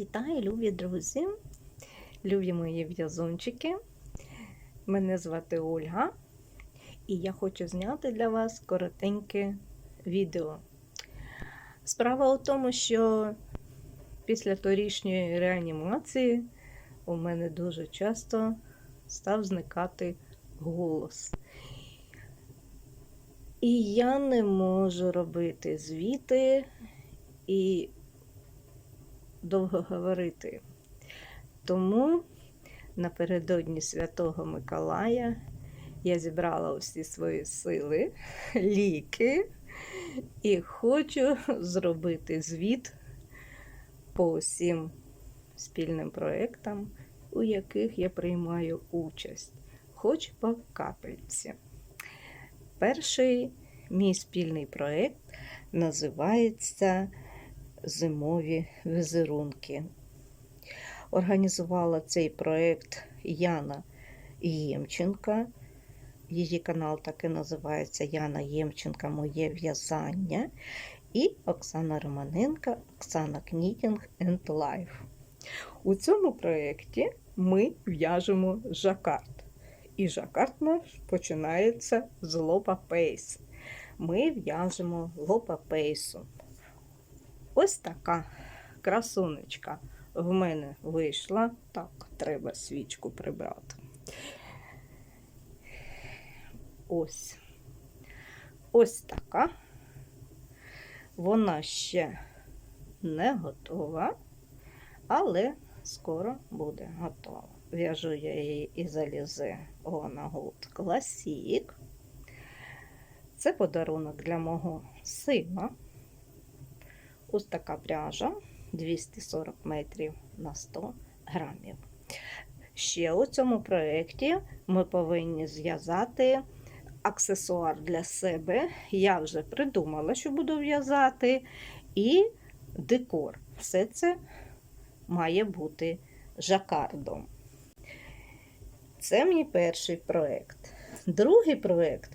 Вітаю, любі друзі, любі мої в'язунчики. Мене звати Ольга, і я хочу зняти для вас коротеньке відео. Справа у тому, що після торішньої реанімації у мене дуже часто став зникати голос. І я не можу робити звіти і довго говорити. Тому напередодні Святого Миколая я зібрала усі свої сили, ліки і хочу зробити звіт по усім спільним проєктам, у яких я приймаю участь, хоч по капельці. Перший мій спільний проєкт називається Зимові візерунки. Організувала цей проєкт Яна Ємченка. Її канал так і називається Яна Ємченка Моє в'язання. І Оксана Романенка, Оксана Knitting and Life. У цьому проєкті ми в'яжемо жакард. І жакард наш починається з лопа пейс. Ми в'яжемо лопа пейсу. Ось така красунечка в мене вийшла. Так, треба свічку прибрати. Ось. Ось така. Вона ще не готова, але скоро буде готова. В'яжу я її із Alize Ona Gold Classic. Це подарунок для мого сина. Ось така пряжа 240 метрів на 100 грамів. Ще у цьому проєкті ми повинні зв'язати аксесуар для себе. Я вже придумала, що буду в'язати, і декор. Все це має бути жакардом. Це мій перший проєкт. Другий проєкт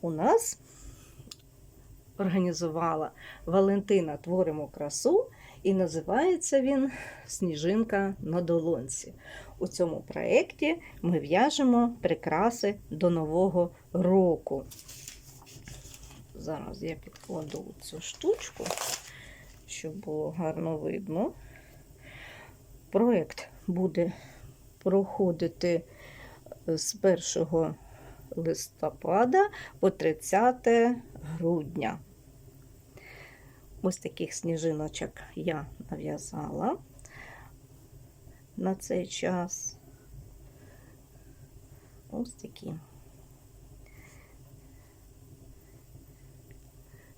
у нас організувала Валентина Творимо красу, і називається він Сніжинка на долонці. У цьому проєкті ми в'яжемо прикраси до Нового року. Зараз я підкладу цю штучку, щоб було гарно видно. Проєкт буде проходити з 1 листопада по 30 грудня. Ось таких сніжиночок я нав'язала на цей час. Ось такі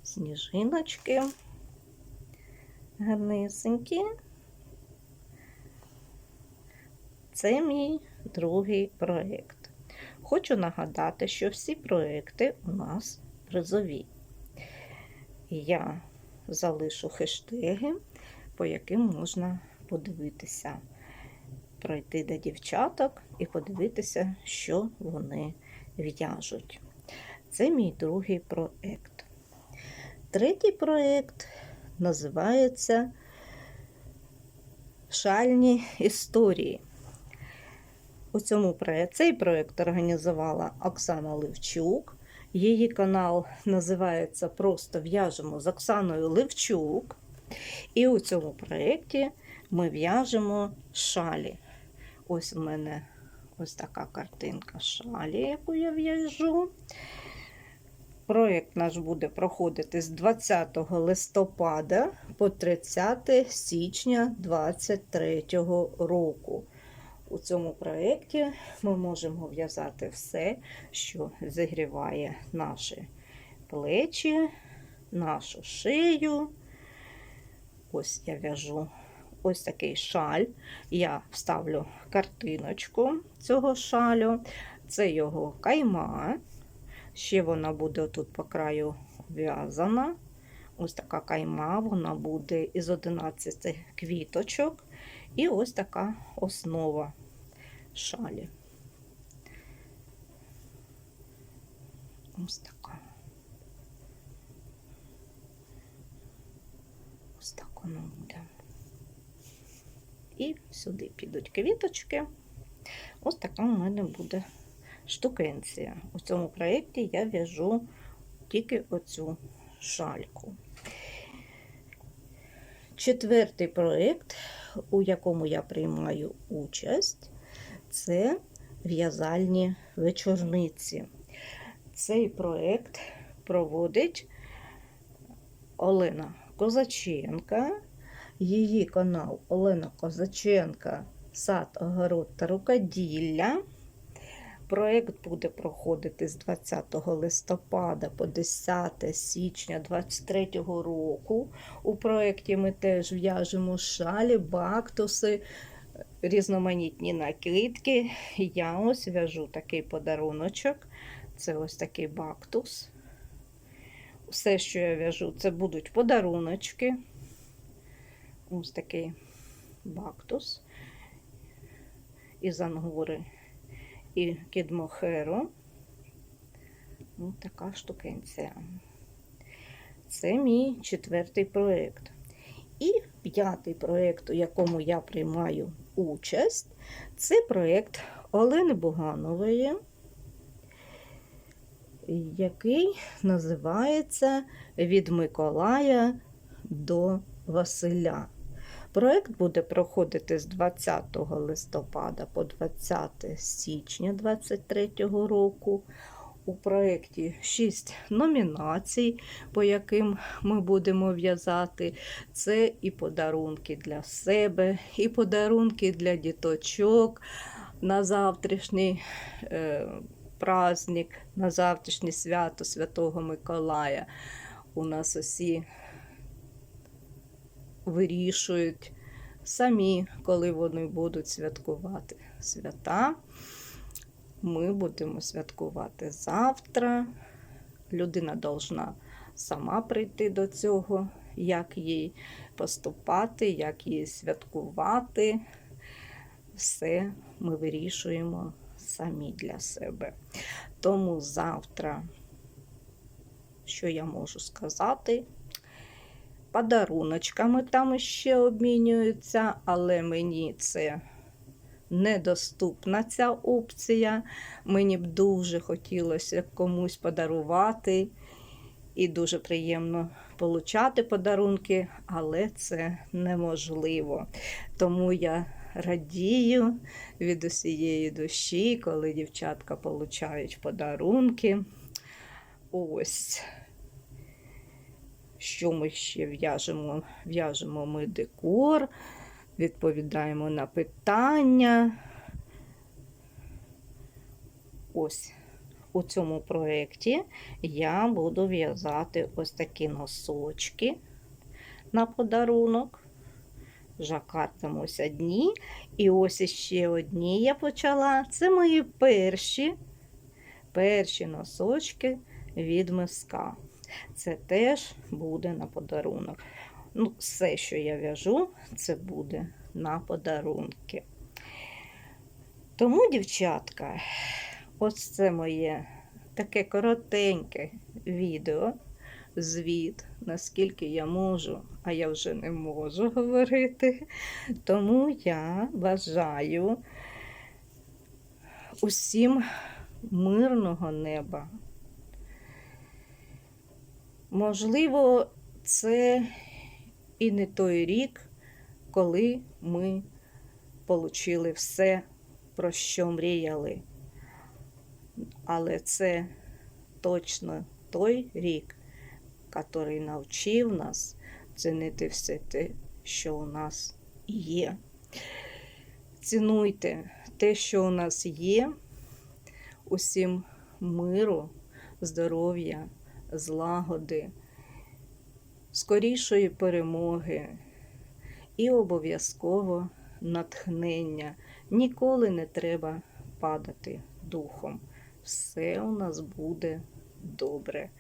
сніжиночки, гарнисенькі. Це мій другий проєкт. Хочу нагадати, що всі проекти у нас призові. Я залишу хештеги, по яким можна подивитися, пройти до дівчаток і подивитися, що вони в'яжуть. Це мій другий проєкт. Третій проєкт називається Шальні історії. У цьому цей проєкт організувала Оксана Левчук. Її канал називається Просто в'яжемо з Оксаною Левчук. І у цьому проєкті ми в'яжемо шалі. Ось у мене ось така картинка шалі, яку я в'яжу. Проєкт наш буде проходити з 20 листопада по 30 січня 2023 року. У цьому проєкті ми можемо в'язати все, що зігріває наші плечі, нашу шию. Ось я в'яжу ось такий шаль. Я вставлю картиночку цього шалю. Це його кайма. Ще вона буде тут по краю в'язана. Ось така кайма, вона буде із 11 квіточок. І ось така основа шалі. Ось така. Ось так воно буде. І сюди підуть квіточки. Ось така у мене буде штукенція. У цьому проєкті я в'яжу тільки оцю шальку. Четвертий проєкт, у якому я приймаю участь, це в'язальні вечорниці. Цей проєкт проводить Олена Козаченка, її канал Олена Козаченка, сад, огород та рукоділля. Проєкт буде проходити з 20 листопада по 10 січня 2023 року. У проєкті ми теж в'яжемо шалі, бактуси, різноманітні накидки. Я ось в'яжу такий подаруночок. Це ось такий бактус. Все, що я в'яжу, це будуть подаруночки. Ось такий бактус із ангури і кідмохеру. Ось така штукенція. Це мій четвертий проєкт. І п'ятий проєкт, у якому я приймаю участь, це проєкт Олени Буганової, який називається Від Миколая до Василя. Проект буде проходити з 20 листопада по 20 січня 2023 року. У проєкті 6 номінацій, по яким ми будемо в'язати. Це і подарунки для себе, і подарунки для діточок на завтрашній е, праздник, на завтрашнє свято Святого Миколая. У нас усі вирішують самі, коли вони будуть святкувати свята. Ми будемо святкувати завтра. Людина должна сама прийти до цього, як їй поступати, як їй святкувати. Все ми вирішуємо самі для себе. Тому завтра, що я можу сказати, подаруночками там ще обмінюються, але мені це недоступна ця опція. Мені б дуже хотілося комусь подарувати. І дуже приємно получати подарунки, але це неможливо. Тому я радію від усієї душі, коли дівчатка получають подарунки. Ось. Що ми ще в'яжемо? В'яжемо ми декор, відповідаємо на питання. Ось у цьому проєкті я буду в'язати ось такі носочки на подарунок. Жакартом ось одні. І ось іще одні я почала. Це мої перші перші носочки від миска. Це теж буде на подарунок. Ну, все, що я в'яжу, це буде на подарунки. Тому, дівчатка, ось це моє таке коротеньке відео, звіт, наскільки я можу, а я вже не можу говорити. Тому я бажаю усім мирного неба. Можливо, це і не той рік, коли ми отримали все, про що мріяли. Але це точно той рік, який навчив нас цінити все те, що у нас є. Цінуйте те, що у нас є, усім миру, здоров'я, злагоди, скорішої перемоги і обов'язково натхнення. Ніколи не треба падати духом. Все у нас буде добре.